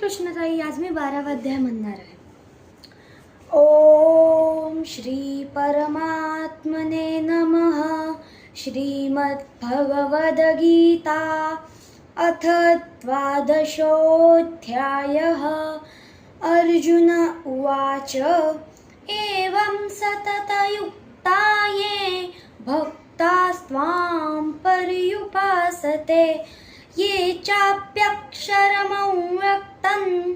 कृष्णताई आज मी बारावा अध्याय म्हणणार आहे. ओम श्री परमात्मने नमः. श्रीमद्भगवद्गीता अथ द्वादशोऽध्यायः. अर्जुन उवाच एवं सततयुक्ताये भक्तास्त्वां पर्युपासते। ये चाप्यक्षरमौ व्यक्तं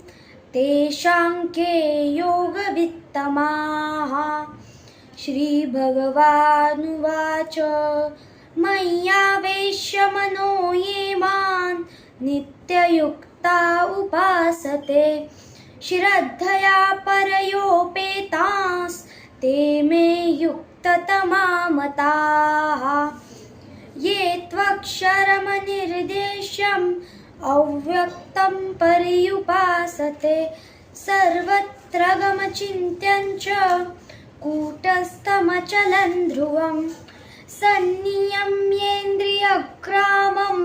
तेषाङ्के योगवित्तमाः। श्रीभगवानुवाच मय्यावेश्य मनो ये मां नित्ययुक्ता उपासते। श्रद्धया परयोपेतास् ते मे युक्ततमामताः। ये त्वक्षरमनिर्देश्यं अव्यक्तं पर्युपासते सर्वत्र गमचिन्त्यञ्च कूटस्थमचलं ध्रुवं सन्नियम्येन्द्रियग्रामं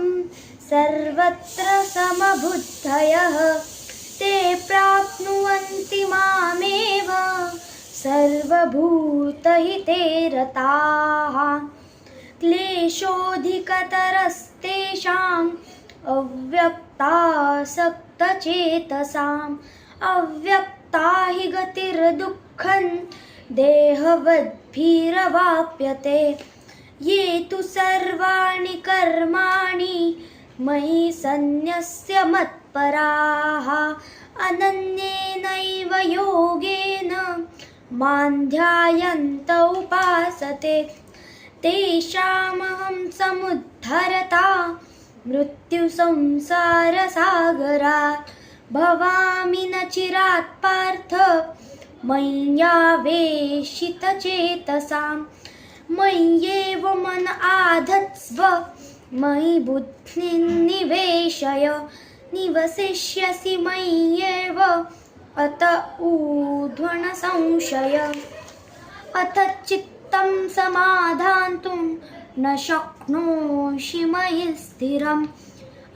सर्वत्र समबुद्धयः ते प्राप्नुवन्ति मामेव सर्वभूतहिते रताः। क्लेशोऽधिकतरस्तेषाम् अव्यक्तासक्तचेतसाम् अव्यक्ता हि गतिर्दुःखं देहवद्भिरवाप्यते। ये तु सर्वाणि कर्माणि मयि सन्न्यस्य मत्पराः। अनन्येनैव योगेन मां ध्यायन्त उपासते तेषामहं समुद्धरता मृत्युसंसारसागरात् भवामि न चिरात् पार्थ मय्यावेशितचेतसां मय्येव मन आधत्स्व मयि बुद्धिन्निवेशय निवसिष्यसि मय्येव अत ऊध्वनसंशय अथ चित्तं समाधान्तुं न शक्नोषि मयि स्थिरम्।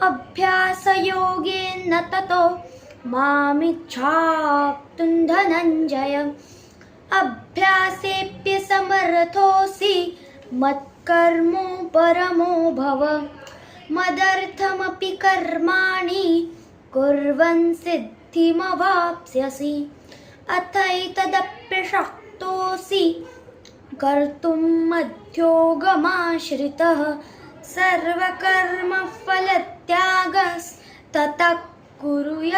अभ्यासयोगेन ततो मामिच्छाप्तुं धनञ्जय अभ्यासेऽप्यसमर्थोऽसि मत्कर्मो परमो भव। मदर्थमपि कर्माणि कुर्वन् सिद्धिमवाप्स्यसि। अथैतदप्यशक्तोऽसि कर्तुं मध्योगमाश्रितः सर्वकर्मफलत्यागस्ततः कुरु यत्